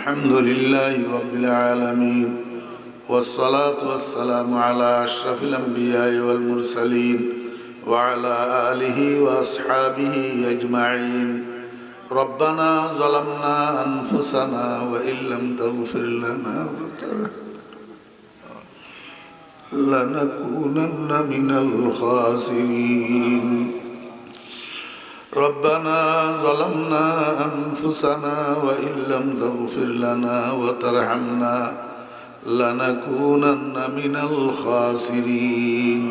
الحمد لله رب العالمين والصلاة والسلام على أشرف الأنبياء والمرسلين وعلى آله وأصحابه أجمعين. ربنا ظلمنا أنفسنا وإن لم تغفر لنا لنكونن من الخاسرين. ربنا ظلمنا أنفسنا وإن لم تغفر لنا وترحمنا لنكونن من الخاسرين.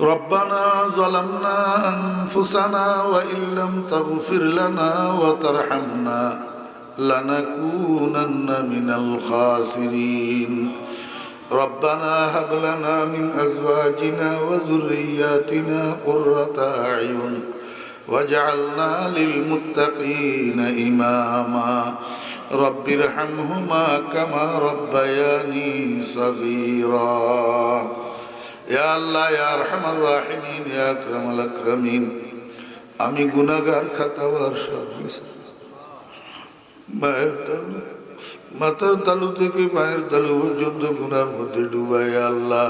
ربنا ظلمنا أنفسنا وإن لم تغفر لنا وترحمنا لنكونن من الخاسرين. ربنا هب لنا من أزواجنا وذرياتنا قرة أعين واجعلنا للمتقين إماما رب ارحمهما كما ربياني صغيرا يا الله يا أرحم الراحمين يا أكرم الأكرمين আমি গুনাগার খাতাওয়ার সব মায়ের তালু মাথার তালু থেকে পায়ের তালু পর্যন্ত গুনার মধ্যে ডুবাই আল্লাহ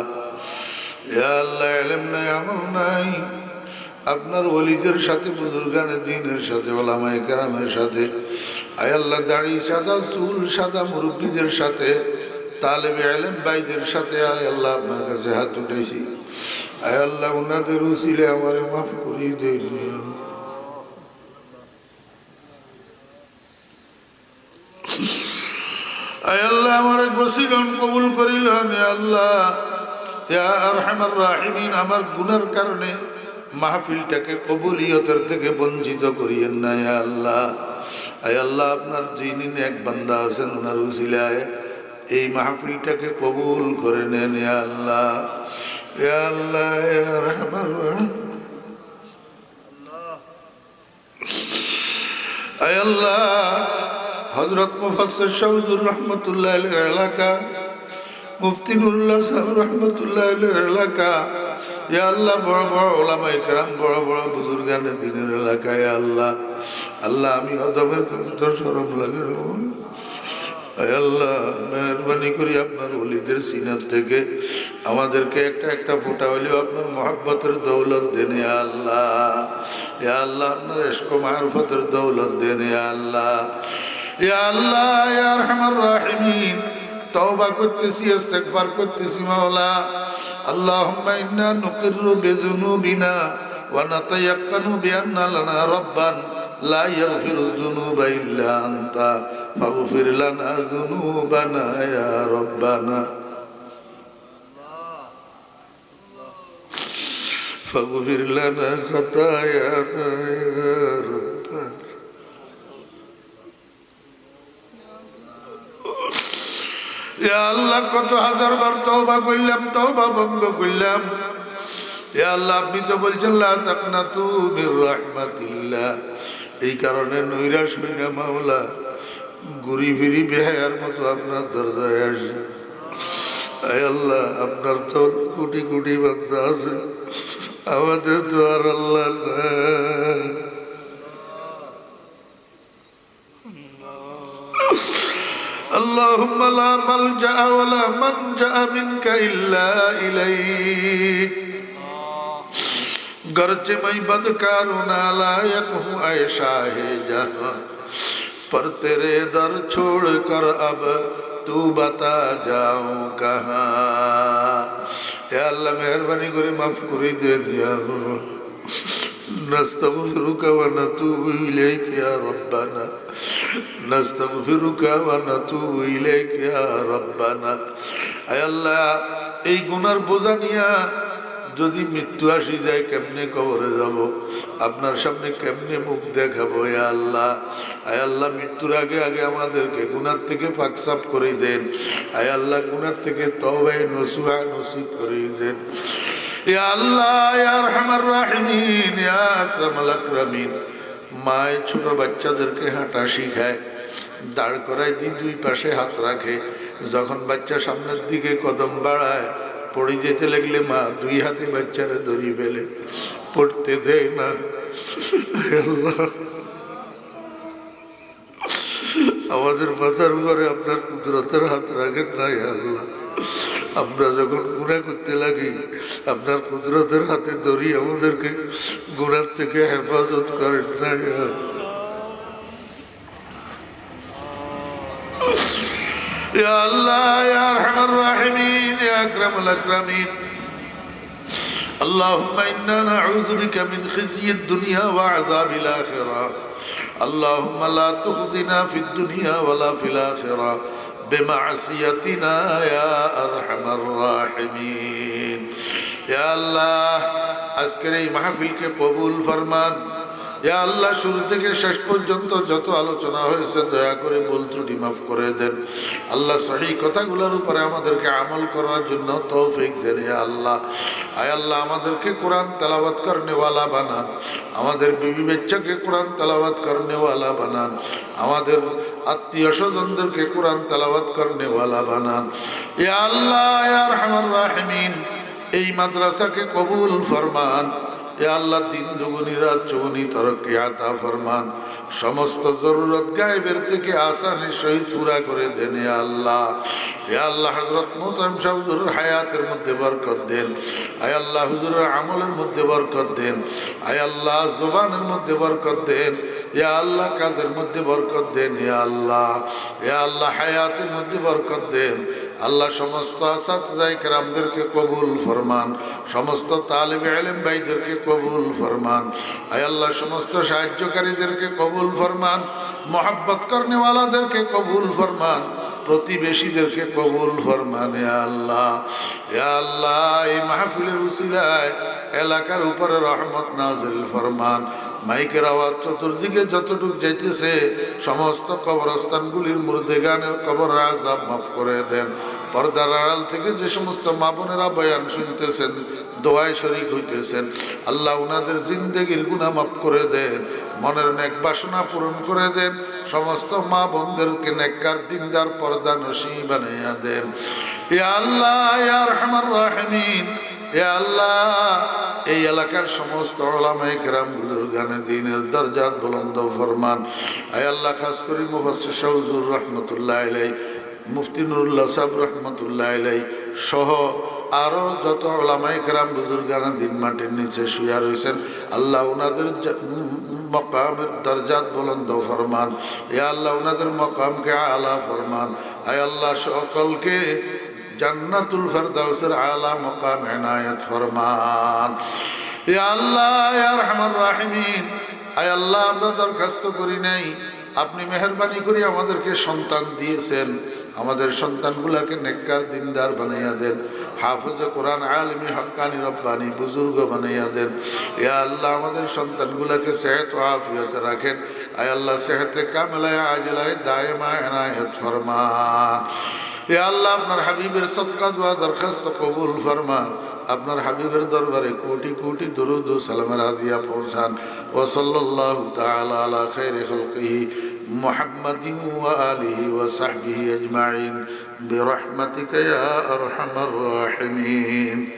ইয়া আল্লাহ এলেম নাই আমল নাই আপনার ওলিদের সাথে, বুজুর্গানের দিনের সাথে, ওলামায় কেরামের সাথে আয় আল্লাহ দাড়ি, সাদা চুল, সাদা মুরব্বীদের সাথে, তালেবে আলেম ভাইদের সাথে আয় আল্লাহ আপনার কাছে হাত উঠেছি আয় আল্লাহ ওনাদের উচিলে আমার মাফ করিয়ে দেন। আয় আল্লাহ আমার বসিলন কবুল করিলেন আল্লাহ ইয়া আরহামার রাহিমিন, আমার গুনার কারণে মাহফিলটাকে কবুলিয়তের থেকে বঞ্চিত করিয়েন না আল্লাহ। আয় আল্লাহ, আপনার দুই যিনি এক বান্দা আছেন ওনার উসিলায় এই মাহফিলটাকে কবুল করে নেন আল্লাহ। আল্লাহ আয় আল্লাহ হজরত মুফাসর শাহুজুর রহমতুল্লাহ এলাকা, মুফতি নুরুল্লাহ সাহেব রহমতুল্লাহ এলাকা ইয়া আল্লাহ, বড় বড় ওলামা ইকরাম, বড় বড় বুজুর্গানের দিনের এলাকায় আল্লাহ আল্লাহ, আমি অদমের তো সরম লাগে। আল্লাহ, মেহরবানি করি আপনার অলিদের সিনার থেকে। আমাদেরকে একটা একটা ফোটা হলেও আপনার মহাব্বতের দৌলত দেন আল্লাহ। ইয়া আল্লাহ, আপনার এসকো মারফতের দৌলত দেন আল্লাহ। ইয়া আল্লাহ ইয়া রহমান রাহিমিন, তওবা করতেছি, ইস্তেগফার করতেছি, মাওলা। اللهم إنا نقر بذنوبنا ونتيقن بأن لنا ربا لا يغفر الذنوب إلا أنت فاغفر لنا ذنوبنا يا ربنا فاغفر لنا خطايانا يا ربنا আল্লাহ, কত হাজার বার তওবা করলাম, তওবা ভঙ্গ করলাম। আল্লাহ, আপনি তো বলছেন রাহমাতিল্লাহ এই কারণে নৈরাশ হই না, মাওলা। ঘুরি ফিরি বেহায়ার মতো আপনার দরজায় আসে। আল্লাহ, আপনার তো কোটি কোটি বান্দা আছে। আমাদের তো আর আল্লাহ নাই। اللهم لا ملجأ ولا منجأ منك إلا إليك گرچہ میں بدکاروں نہ لائق ہوں ایشا ہے جہاں پر تیرے در چھوڑ کر اب তু বাতা যাও কাহা হে আল্লাহ মেহরবানি করে মাফ করে দেন নাস্তাগফিরুকা ওয়া নাতুবু ইলাইকা ইয়া রাব্বানা نستغفرك ونتوب إليك يا ربنا আয় আল্লাহ এই গুনার বোঝা নিয়া যদি মৃত্যু আসি যায় কেমনে কবরে যাব আপনার সামনে কেমনে মুখ দেখাবো এ আল্লাহ আয় আল্লাহ মৃত্যুর আগে আগে আমাদেরকে গুনার থেকে পাকসাপ করে দেন আয় আল্লাহ গুনার থেকে তবাই নসুহা নসিব করে দেন ইয়া আল্লাহ ইয়া আরহামার রাহিমিন ইয়া আকরামাল আকরামিন মায় ছোট বাচ্চাদেরকে হাঁটা শিখায়, দাঁড় করায় দি দুই পাশে হাত রাখে। যখন বাচ্চা সামনের দিকে কদম বাড়ায়, পড়ে যেতে লাগলে মা দুই হাতে বাচ্চারা ধরি ফেলে। পড়তে দেয় না। আমাদের মাথার উপরে আপনার কুদরতের হাত রাখেন না আল্লাহ। আমরা যখন গুণা করতে লাগি আপনার কুদরতের হাতে ধরি আমাদেরকে গুণার থেকে হেফাজত করেন না ইয়া আল্লাহ। يا الله يا ارحم الراحمين يا اكرم الاكرمين اللهم انا نعوذ بك من خزي الدنيا وعذاب الاخره اللهم لا تخزنا في الدنيا ولا في الاخره بمعصيتنا يا أرحم الراحمين. يا الله أسكري محفل کے قبول فرمان؟ ইয়া আল্লাহ, শুরু থেকে শেষ পর্যন্ত যত আলোচনা হয়েছে, দয়া করে বল ত্রুটি মাফ করে দেন। আল্লাহ সহি কথাগুলোর উপরে আমাদেরকে আমল করার জন্য তৌফিক দেন, ইয়া আল্লাহ। আয় আল্লাহ, আমাদেরকে কোরআন তেলাবাত করনেওয়ালা বানান। আমাদের বিবি বাচ্চাকে কোরআন তেলাবাত করনেওয়ালা বানান। আমাদের আত্মীয় স্বজনদেরকে কোরআন তেলাবাত করনেওয়ালা বানান। ইয়া আল্লাহ, ইয়া রহমান রাহিমিন, এই মাদ্রাসাকে কবুল ফরমান। আল্লাহ, দিন দুগুনি, রাত চৌগুনি, তরক্কি, আতা ফরমান, সমস্ত জরুরত গায়েবের থেকে আসানি সহিত পুরা করে দেন এ আল্লাহ। এ আল্লাহ হজরত মোতাম শাহ হুজুরের হায়াতের মধ্যে বরকত দেন। আয় আল্লাহ, হুজুরের আমলের মধ্যে বরকত দেন। আয় আল্লাহ, জবানের মধ্যে বরকত দেন। ইয়া আল্লাহ, কাজের মধ্যে বরকত দেন ইয়া আল্লাহ। ইয়া আল্লাহ, হায়াতের মধ্যে বরকত দেন। আল্লাহ সমস্ত আসাদাই কেরামদেরকে কবুল ফরমান, সমস্ত তালিব আলেম ভাইদেরকে কবুল ফরমান, আয় আল্লাহ সমস্ত সাহায্যকারীদেরকে কবুল ফরমান, মোহাব্বত করনেওয়ালাদেরকে কবুল ফরমান, প্রতিবেশীদেরকে কবুল ফরমান আল্লাহ আল্লাহ, এই মাহফিলের উসিলায় এলাকার উপরে রহমত নাজিল ফরমান। মাইকের আওয়াজ চতুর্দিকে যতটুক যাইতেছে, সমস্ত কবরস্থানগুলির মুর্দে গানের কবর আজাব মাফ করে দেন। পর্দার আড়াল থেকে যে সমস্ত মা বোনেরা বয়ান শুনতেছেন, দোয়ায় শরিক হইতেছেন, আল্লাহ উনাদের জিন্দেগির গুণা মাফ করে দেন, মনের নেক বাসনা পূরণ করে দেন, সমস্ত মা বোনদেরকে নেককার দিনদার পর্দা নসি বানাইয়া দেন। আল্লাহ ইয়া রহমান রাহিমিন এ আল্লাহ, এই এলাকার সমস্ত ওলামাই কেরাম বুজুর্গানে দিনের দরজাত বুলন্দ ফরমান। আয় আল্লাহ, খাস করি মুফাসসির শাহুজুর রহমতুল্লাহ আলাই মুফতি নুরুল্লাহ সাহেব রহমতুল্লাহ আলাই সহ আরও যত ওলামাই কেরাম বুজুর্গানা দিন মাটির নিচে শুয়া রয়েছেন আল্লাহ ওনাদের মকামের দরজাত বুলন্দ ফরমান। এ আল্লাহ ওনাদের মকামকে আলা ফরমান। আয় আল্লাহ, সকলকে জান্নাতুল ফেরদাউসের আলা মকাম এনায়েত ফরমান। এ আল্লাহ রহমান রাহিমিন। আয় আল্লাহ, আমরা দরখাস্ত করি নাই। আপনি মেহরবানি করে আমাদেরকে সন্তান দিয়েছেন। আমাদের সন্তানগুলাকে নেককার দিনদার বানাইয়া দেন। হাফেজে কোরআন আলমী হক্কানি রব্বানি বুজুর্গ বানাইয়া দেন। এ আল্লাহ, আমাদের সন্তানগুলাকে সেহত ও আফিয়তে রাখেন। আয় আল্লাহ, সেহতে কামেলায়, আজলায়, দায়মা, এনায়ত ফরমান। এ আল্লাহ আপনার হাবিবের সৎকা দোয়া দরখাস্ত কবুল ফরমান আপনার হাবিবের দরবারে কোটি কোটি দরুদ ও সালামের হাদিয়া পৌঁছান ও সাল্লাহ তাআলা আলা খাইরি খালকিহি محمد وآله وصحبه أجمعين برحمتك يا أرحم الراحمين